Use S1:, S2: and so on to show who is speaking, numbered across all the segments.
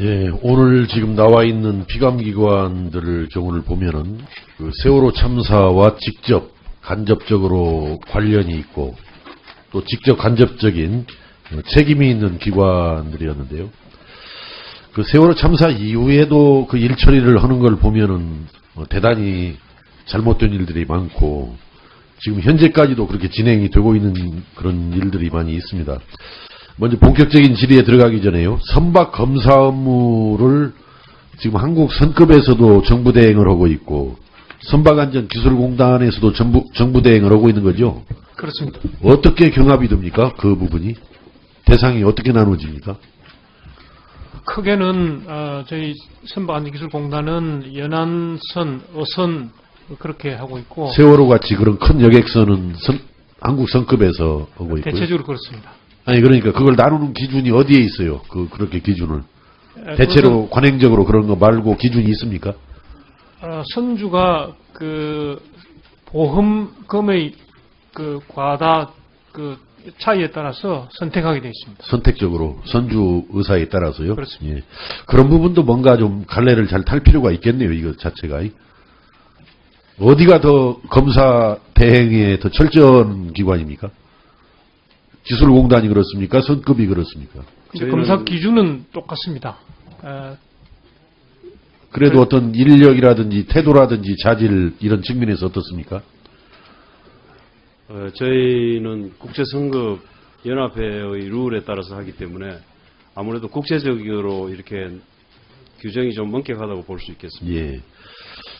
S1: 예, 오늘 지금 나와 있는 피감기관들을 경우를 보면은 그 세월호 참사와 직접 간접적으로 관련이 있고 또 직접 간접적인 어, 책임이 있는 기관들이었는데요. 그 세월호 참사 이후에도 그 일 처리를 하는 걸 보면은 어, 대단히 잘못된 일들이 많고 지금 현재까지도 그렇게 진행이 되고 있는 그런 일들이 많이 있습니다. 먼저 본격적인 질의에 들어가기 전에요. 선박 검사 업무를 지금 한국 선급에서도 정부 대행을 하고 있고 선박안전기술공단에서도 정부, 정부 대행을 하고 있는 거죠.
S2: 그렇습니다.
S1: 어떻게 경합이 됩니까? 그 부분이 대상이 어떻게 나눠집니까?
S2: 크게는 어, 저희 선박안전기술공단은 연안선, 어선 그렇게 하고 있고
S1: 세월호 같이 그런 큰 여객선은 선- 한국 선급에서 하고 있고요.
S2: 대체적으로 그렇습니다.
S1: 아니 그러니까 그걸 나누는 기준이 어디에 있어요? 그 그렇게 기준을
S2: 에,
S1: 대체로 관행적으로 그런 거 말고 기준이 있습니까?
S2: 어, 선주가 그 보험금의 그 과다 그 차이에 따라서 선택하게 되어 있습니다.
S1: 선택적으로 선주 의사에 따라서요.
S2: 그렇습니다.
S1: 예. 그런 부분도 뭔가 좀 갈래를 잘 탈 필요가 있겠네요. 이거 자체가 어디가 더 검사 대행에 더 철저한 기관입니까? 기술공단이 그렇습니까? 선급이 그렇습니까?
S2: 검사 기준은 똑같습니다. 에,
S1: 그래도
S2: 그-
S1: 어떤 인력이라든지 태도라든지 자질 이런 측면에서 어떻습니까?
S3: 어, 저희는 국제선급 연합회의 룰에 따라서 하기 때문에 아무래도 국제적으로 이렇게 규정이 좀 엄격하다고 볼 수 있겠습니다.
S1: 예.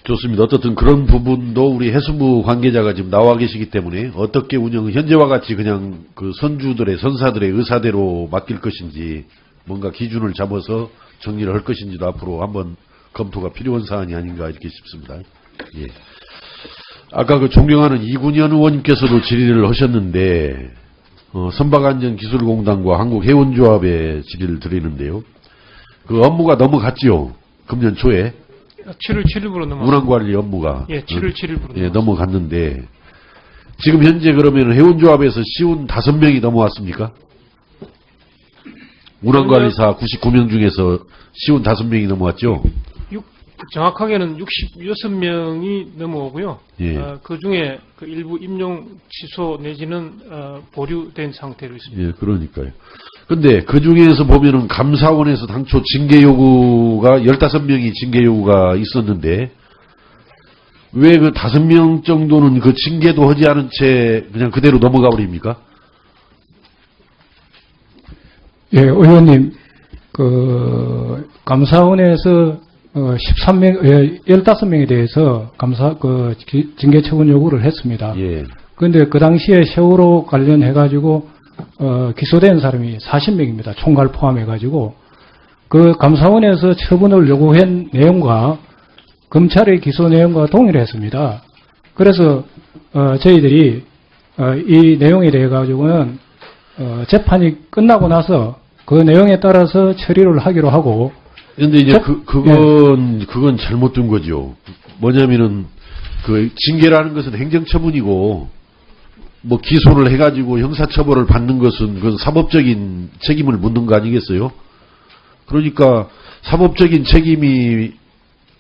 S1: 좋습니다. 어떻든 그런 부분도 우리 해수부 관계자가 지금 나와 계시기 때문에 어떻게 운영, 현재와 같이 그냥 그 선주들의, 선사들의 의사대로 맡길 것인지 뭔가 기준을 잡아서 정리를 할 것인지도 앞으로 한번 검토가 필요한 사안이 아닌가 이렇게 싶습니다. 예. 아까 그 존경하는 이군현 의원님께서도 질의를 하셨는데, 어, 선박안전기술공단과 한국해운조합에 질의를 드리는데요. 그 업무가 넘어갔지요. 금년 초에.
S2: 7월 7일부로 넘어.
S1: 운항관리 업무가
S2: 예, 7월 7일부로
S1: 예, 넘어갔는데 지금 현재 그러면 해운조합에서 시운 다섯 명이 넘어왔습니까? 운항관리사 99명 중에서 시운 다섯 명이 넘어왔죠?
S2: 육- 정확하게는 66명이 넘어오고요.
S1: 예.
S2: 어, 그 중에 그 일부 임용 취소 내지는 어, 보류된 상태로 있습니다.
S1: 예, 그러니까요. 근데 그 중에서 보면은 감사원에서 당초 징계 요구가 15명이 징계 요구가 있었는데 왜그 다섯 명 정도는 그 징계도 하지 않은 채 그냥 그대로 넘어가 버립니까?
S4: 예, 의원님, 그, 감사원에서, 어, 13명, 예, 15명에 대해서 감사, 그, 기- 징계 처분 요구를 했습니다.
S1: 예.
S4: 그런데 그 당시에 세월호 관련해가지고, 어, 기소된 사람이 40명입니다. 총괄 포함해가지고. 그 감사원에서 처분을 요구한 내용과 검찰의 기소 내용과 동일했습니다. 그래서, 어, 저희들이, 어, 이 내용에 대해 가지고는 어, 재판이 끝나고 나서 그 내용에 따라서 처리를 하기로 하고
S1: 근데 이제
S4: 저-
S1: 그, 그건, 그건 잘못된 거죠. 뭐냐면은, 그, 징계라는 것은 행정처분이고, 뭐, 기소를 해가지고 형사처벌을 받는 것은 그건 사법적인 책임을 묻는 거 아니겠어요? 그러니까, 사법적인 책임이,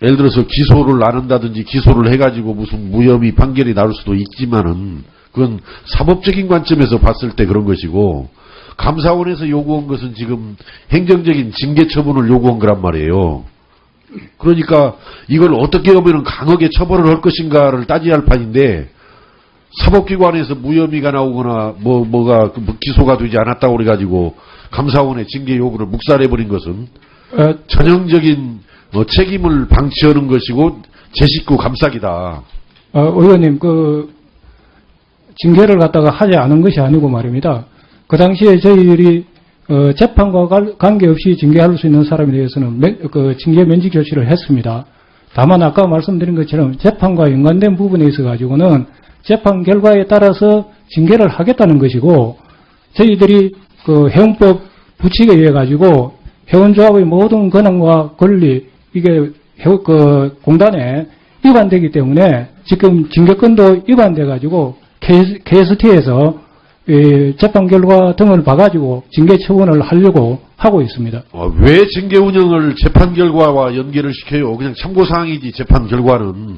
S1: 예를 들어서 기소를 안 한다든지 기소를 해가지고 무슨 무혐의 판결이 나올 수도 있지만은, 그건 사법적인 관점에서 봤을 때 그런 것이고, 감사원에서 요구한 것은 지금 행정적인 징계 처분을 요구한 거란 말이에요. 그러니까 이걸 어떻게 하면 강하게 처벌을 할 것인가를 따져야 할 판인데 사법기관에서 무혐의가 나오거나 뭐 뭐가 그뭐 기소가 되지 않았다고 그래 가지고 감사원의 징계 요구를 묵살해 버린 것은
S4: 어,
S1: 전형적인 어, 책임을 방치하는 것이고 제 식구 감싸기다.
S4: 어, 의원님 그 징계를 갖다가 하지 않은 것이 아니고 말입니다. 그 당시에 저희들이 어, 재판과 관- 관계없이 징계할 수 있는 사람에 대해서는 면- 그 징계 면직 조치를 했습니다. 다만 아까 말씀드린 것처럼 재판과 연관된 부분에 있어 가지고는 재판 결과에 따라서 징계를 하겠다는 것이고 저희들이 그 해운법 부칙에 의해 가지고 해운조합의 모든 권한과 권리 이게 그 공단에 위반되기 때문에 지금 징계권도 위반돼 가지고 KST에서 예, 재판 결과 등을 봐가지고 징계 처분을 하려고 하고 있습니다.
S1: 어, 왜 징계 운영을 재판 결과와 연계를 시켜요? 그냥 참고사항이지, 재판 결과는.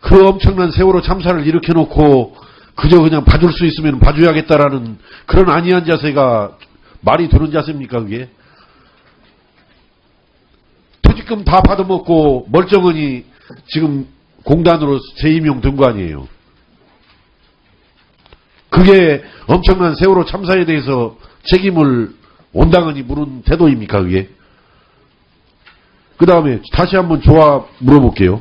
S1: 그 엄청난 세월호 참사를 일으켜놓고 그저 그냥 봐줄 수 있으면 봐줘야겠다라는 그런 안이한 자세가 말이 되는 자세입니까, 그게? 퇴직금 다 받아먹고 멀쩡하니 지금 공단으로 재임용 된 거 아니에요. 그게 엄청난 세월호 참사에 대해서 책임을 온당하니 물은 태도입니까, 그게? 그 다음에 다시 한번 조합 물어볼게요.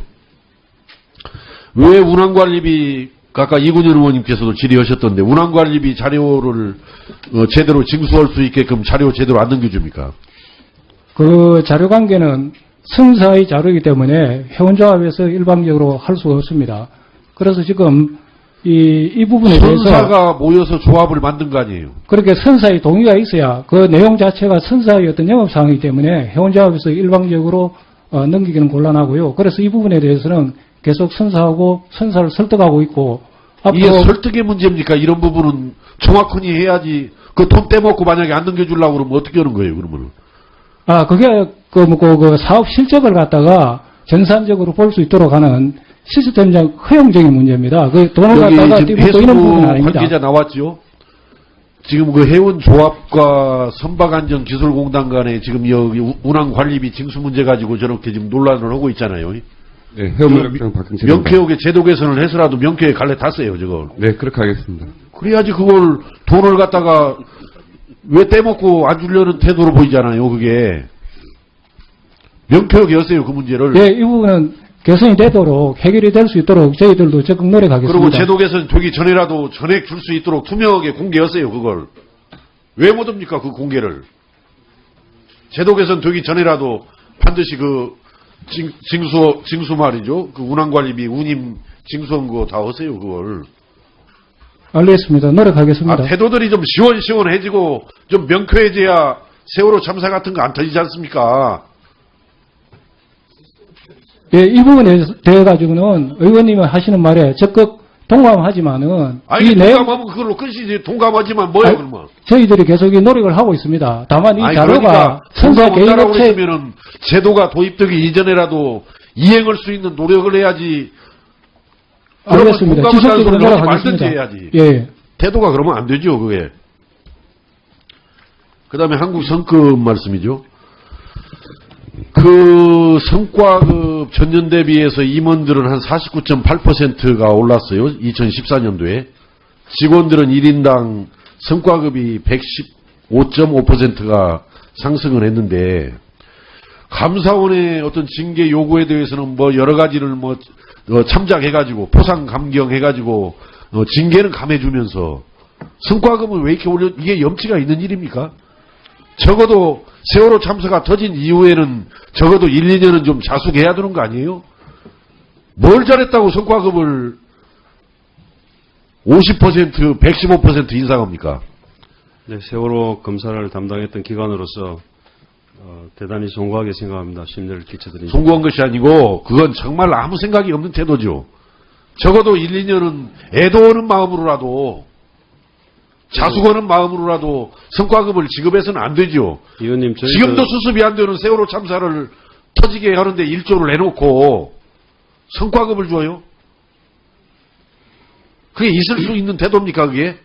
S1: 왜 운항관리비, 아까 이군현 의원님께서도 질의하셨던데, 운항관리비 자료를 어, 제대로 징수할 수 있게끔 자료 제대로 안 넘겨줍니까?
S4: 그 자료 관계는 선사의 자료이기 때문에 회원조합에서 일방적으로 할 수가 없습니다. 그래서 지금 이, 이 부분에 대해서
S1: 선사가 모여서 조합을 만든 거 아니에요?
S4: 그렇게 선사의 동의가 있어야 그 내용 자체가 선사의 어떤 영업사항이기 때문에 회원조합에서 일방적으로 어, 넘기기는 곤란하고요. 그래서 이 부분에 대해서는 계속 선사하고 선사를 설득하고 있고
S1: 이게 설득의 문제입니까? 이런 부분은 정확하니 해야지. 그 돈 떼먹고 만약에 안 넘겨주려고 그러면 어떻게 하는 거예요, 그러면?
S4: 아 그게 그, 뭐, 그, 그 사업 실적을 갖다가 정상적으로 볼 수 있도록 하는 시스템적 허용적인 문제입니다. 그 돈을 갖다가 부분은
S1: 해수부
S4: 아닙니다.
S1: 관계자 나왔죠? 지금 그 해운 조합과 선박안전 기술공단 간에 지금 여기 우- 운항 관리비 징수 문제 가지고 저렇게 지금 논란을 하고 있잖아요.
S5: 네, 해운문학장 박경철입니다.
S1: 명쾌하게 제도 개선을 해서라도 명쾌하게 갈래 탔어요, 저걸.
S5: 네, 그렇게 하겠습니다.
S1: 그래야지 그걸 돈을 갖다가 왜 떼먹고 안 주려는 태도로 보이잖아요, 그게. 명쾌하게 하세요, 그 문제를.
S4: 예, 이 부분은 개선이 되도록 해결이 될 수 있도록 저희들도 적극 노력하겠습니다.
S1: 그리고 제도 개선 되기 전에라도 전액 줄 수 있도록 투명하게 공개하세요, 그걸. 왜 못합니까, 그 공개를. 제도 개선 되기 전에라도 반드시 그 징, 징수, 징수 말이죠. 그 운항관리비, 운임 징수한 거 다 하세요, 그걸.
S4: 알겠습니다. 노력하겠습니다.
S1: 아, 태도들이 좀 시원시원해지고 좀 명쾌해져야 세월호 참사 같은 거 안 터지지 않습니까?
S4: 예, 이 부분에 대해 가지고는 의원님이 하시는 말에 적극 동감하지만은
S1: 아니,
S4: 이 내용
S1: 동감하면 그걸로 끝이지. 동감하지만 뭐예요,
S4: 아니,
S1: 그러면?
S4: 저희들이 계속 이 노력을 하고 있습니다. 다만 이
S1: 아니,
S4: 자료가
S1: 그러니까
S4: 선사 개인
S1: 동감한다라고
S4: 업체
S1: 했으면은 제도가 도입되기 이전에라도 이행할 수 있는 노력을 해야지. 그러면
S4: 알겠습니다.
S1: 동감한다는
S4: 지속적으로
S1: 소리를 하지 말든지
S4: 노력하겠습니다.
S1: 해야지.
S4: 예.
S1: 태도가 그러면 안 되죠, 그게. 그 다음에 한국 성급 말씀이죠. 그 성과급 전년 대비해서 임원들은 한 49.8%가 올랐어요. 2014년도에. 직원들은 1인당 성과급이 115.5%가 상승을 했는데, 감사원의 어떤 징계 요구에 대해서는 뭐 여러 가지를 뭐 어, 참작해가지고 포상 감경해가지고 어, 징계는 감해주면서 성과금을 왜 이렇게 올려 이게 염치가 있는 일입니까? 적어도 세월호 참사가 터진 이후에는 적어도 1, 2년은 좀 자숙해야 되는 거 아니에요? 뭘 잘했다고 성과급을 50%, 115% 인상합니까?
S3: 네, 세월호 검사를 담당했던 기관으로서 어, 대단히 송구하게 생각합니다. 심려를 끼쳐드립니다.
S1: 송구한 것이 아니고 그건 정말 아무 생각이 없는 태도죠. 적어도 1, 2년은 애도하는 마음으로라도 자숙하는 마음으로라도 성과급을 지급해서는 안 되죠.
S3: 의원님, 저희
S1: 지금도 수습이 안 되는 세월호 참사를 터지게 하는데 1조를 내놓고 성과급을 줘요? 그게 있을 수 있는 태도입니까, 그게?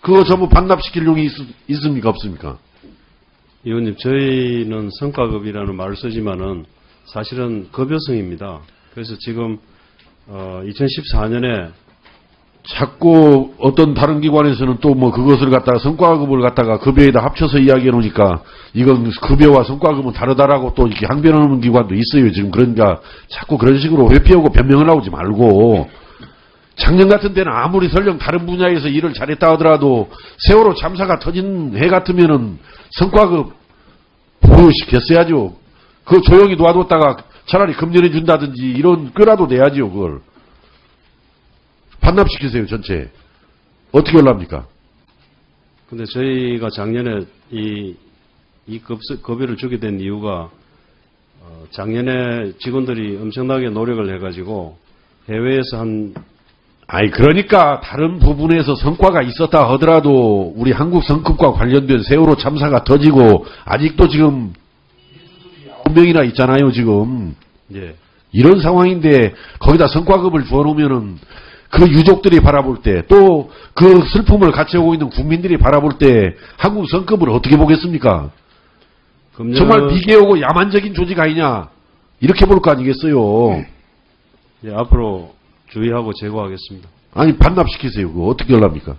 S1: 그거 전부 반납시킬 용이 있, 있습니까, 없습니까?
S3: 의원님, 저희는 성과급이라는 말을 쓰지만은 사실은 급여성입니다. 그래서 지금 어, 2014년에
S1: 자꾸 어떤 다른 기관에서는 또 뭐 그것을 갖다가 성과급을 갖다가 급여에다 합쳐서 이야기해 놓으니까 이건 급여와 성과급은 다르다라고 또 이렇게 항변하는 기관도 있어요. 지금 그러니까 자꾸 그런 식으로 회피하고 변명을 나오지 말고 작년 같은 때는 아무리 설령 다른 분야에서 일을 잘했다 하더라도 세월호 참사가 터진 해 같으면은 성과급 보유시켰어야죠. 그거 조용히 놔뒀다가 차라리 금년에 준다든지 이런 꾀라도 내야지요, 그걸. 반납시키세요, 전체. 어떻게 올랍니까?
S3: 근데 저희가 작년에 이, 이 급, 급여를 주게 된 이유가 어, 작년에 직원들이 엄청나게 노력을 해가지고 해외에서 한
S1: 아니 그러니까 다른 부분에서 성과가 있었다 하더라도 우리 한국 성급과 관련된 세월호 참사가 터지고 아직도 지금 9명이나 있잖아요 지금
S3: 예.
S1: 이런 상황인데 거기다 성과급을 주어놓으면은 그 유족들이 바라볼 때 또 그 슬픔을 같이 오고 있는 국민들이 바라볼 때 한국 성급을 어떻게 보겠습니까?
S3: 금년
S1: 정말 비계오고 야만적인 조직 아니냐 이렇게 볼 거 아니겠어요?
S3: 예, 앞으로 주의하고 제고하겠습니다.
S1: 아니 반납시키세요. 그거 어떻게 하랍니까?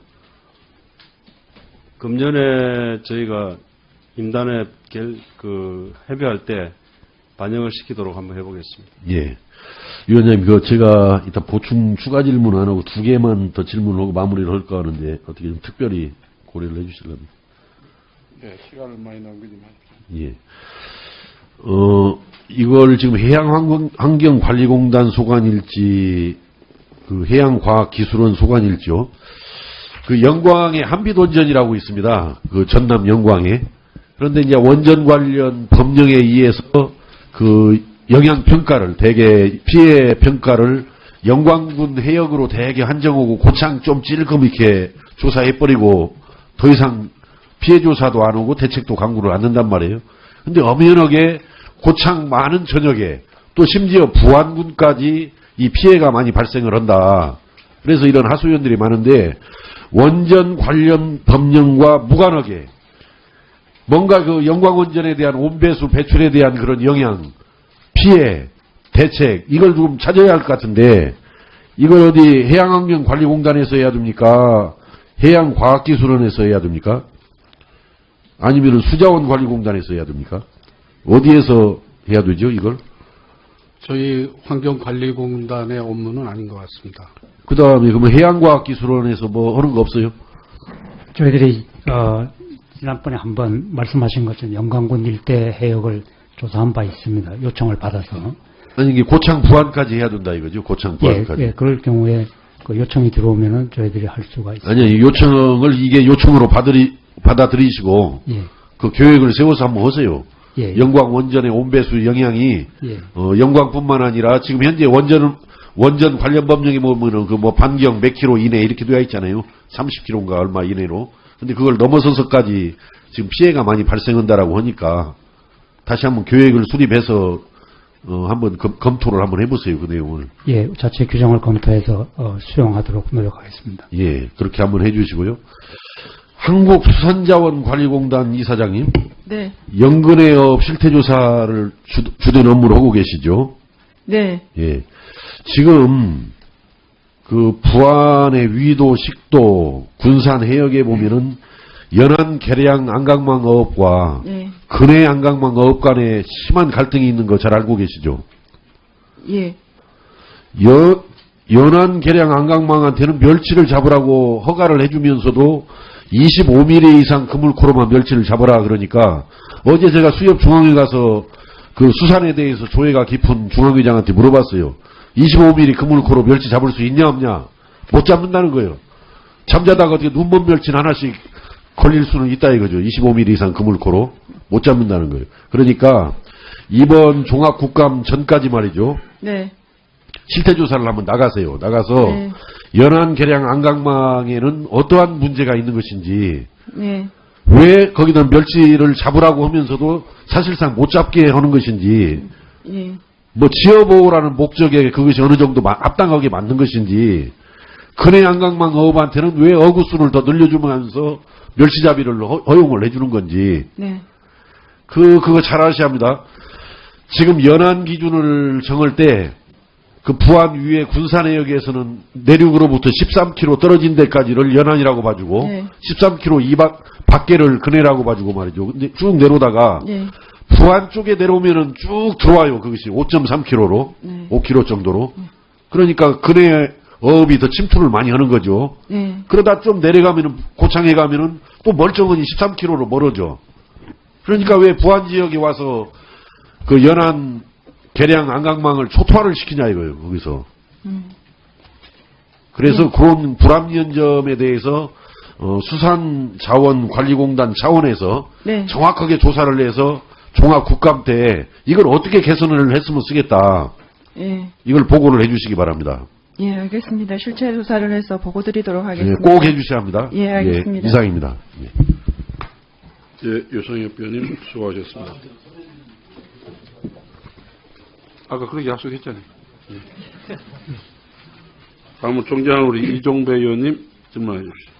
S3: 금년에 저희가 임단회 결, 그 해배할 때 반영을 시키도록 한번 해보겠습니다.
S1: 예. 위원장님, 그 제가 이따 보충 추가 질문 안 하고 두 개만 더 질문을 하고 마무리를 할까 하는데 어떻게 좀 특별히 고려를 해주실랍니까?
S6: 네, 시간을 많이 남기지 마십시오.
S1: 예. 어, 이걸 지금 해양환경관리공단 소관일지, 그 해양과학기술원 소관일지요. 그 영광에 한빛원전이라고 있습니다. 그 전남 영광에. 그런데 이제 원전 관련 법령에 의해서 그 영향 평가를, 대개 피해 평가를 영광군 해역으로 대개 한정하고 고창 좀 찔끔 이렇게 조사해버리고 더 이상 피해 조사도 안 오고 대책도 강구를 안 한단 말이에요. 근데 엄연하게 고창 많은 전역에 또 심지어 부안군까지 이 피해가 많이 발생을 한다. 그래서 이런 하소연들이 많은데 원전 관련 법령과 무관하게 뭔가 그 영광원전에 대한 온배수 배출에 대한 그런 영향, 피해, 대책 이걸 좀 찾아야 할 것 같은데 이걸 어디 해양환경관리공단에서 해야 됩니까? 해양과학기술원에서 해야 됩니까? 아니면 수자원관리공단에서 해야 됩니까? 어디에서 해야 되죠, 이걸?
S6: 저희 환경관리공단의 업무는 아닌 것 같습니다.
S1: 그 다음에 그러면 해양과학기술원에서 뭐 하는 거 없어요?
S7: 저희들이 어, 지난번에 한번 말씀하신 것처럼 영광군 일대 해역을 조사한 바 있습니다. 요청을 받아서
S1: 아니 이게 고창 부안까지 해야 된다 이거죠, 고창
S7: 예,
S1: 부안까지.
S7: 예, 그럴 경우에 그 요청이 들어오면은 저희들이 할 수가 있습니다.
S1: 아니 요청을 이게 요청으로 받으리, 받아들이시고
S7: 예,
S1: 그 계획을 세워서 한번 하세요.
S7: 예,
S1: 영광 원전의 온배수 영향이
S7: 예,
S1: 어, 영광뿐만 아니라 지금 현재 원전 원전 관련 법령에 보면은 그 뭐 반경 몇 킬로 이내 이렇게 되어 있잖아요. 30 킬로인가 얼마 이내로. 근데 그걸 넘어서서까지 지금 피해가 많이 발생한다라고 하니까 다시 한번 계획을 수립해서 어, 한번 검, 검토를 한번 해보세요 그 내용을.
S7: 예, 자체 규정을 검토해서 어, 수용하도록 노력하겠습니다.
S1: 예, 그렇게 한번 해주시고요. 한국수산자원관리공단 이사장님,
S8: 네,
S1: 연근해업 실태조사를 주, 주된 업무로 하고 계시죠?
S8: 네,
S1: 예. 지금 그 부안의 위도, 식도, 군산 해역에 보면은 연안 계량 안강망 어업과
S8: 네,
S1: 근해 안강망 어업 간에 심한 갈등이 있는 거 잘 알고 계시죠?
S8: 예,
S1: 연, 연안 계량 안강망한테는 멸치를 잡으라고 허가를 해주면서도 25mm 이상 그물코로만 멸치를 잡아라 그러니까 어제 제가 수협 중앙에 가서 그 수산에 대해서 조회가 깊은 중앙회장한테 물어봤어요. 25mm 그물코로 멸치 잡을 수 있냐 없냐? 못 잡는다는 거예요. 잠자다가 어떻게 눈먼 멸치는 하나씩 걸릴 수는 있다 이거죠. 25mm 이상 그물코로 못 잡는다는 거예요. 그러니까 이번 종합국감 전까지 말이죠.
S8: 네,
S1: 실태조사를 한번 나가세요. 나가서
S8: 네.
S1: 연안 계량 안강망에는 어떠한 문제가 있는 것인지
S8: 네,
S1: 왜 거기다 멸치를 잡으라고 하면서도 사실상 못 잡게 하는 것인지
S8: 예,
S1: 뭐 지어보호라는 목적에 그것이 어느 정도 마- 합당하게 맞는 것인지 근해 안강망 어업한테는 왜 어구수를 더 늘려주면서 멸치잡이를 허, 허용을 해주는 건지
S8: 네,
S1: 그 그거 잘 아셔야 합니다. 지금 연안 기준을 정할 때 그 부안 위에 군산 해역에서는 내륙으로부터 13km 떨어진 데까지를 연안이라고 봐주고
S8: 네.
S1: 13km 이박 밖에를 근해라고 봐주고 말이죠. 근데 쭉 내려오다가
S8: 네,
S1: 부안 쪽에 내려오면은 쭉 들어와요. 그것이 5.3km로
S8: 네.
S1: 5km 정도로. 그러니까 근해 어업이 더 침투를 많이 하는 거죠.
S8: 네,
S1: 그러다 좀 내려가면은 고창에 가면은 또 멀쩡하니 13km로 멀어져. 그러니까 왜 부안 지역에 와서 그 연안 계량 안강망을 초토화를 시키냐 이거예요. 거기서.
S8: 음,
S1: 그래서 그런 불합리한 점에 대해서 어, 수산자원관리공단 차원에서
S8: 네,
S1: 정확하게 조사를 해서 종합국감 때 이걸 어떻게 개선을 했으면 쓰겠다.
S8: 예,
S1: 이걸 보고를 해주시기 바랍니다.
S8: 예, 알겠습니다. 실체 조사를 해서 보고 드리도록
S1: 예,
S8: 하겠습니다.
S1: 꼭 해주셔야 합니다.
S8: 예, 알겠습니다.
S1: 이상입니다. 예.
S6: 예, 유성엽 의원님 수고하셨습니다. 아까 그렇게 약속했잖아요. 예. 다음은 존경하는 우리 이종배 의원님 질문해 주십시오.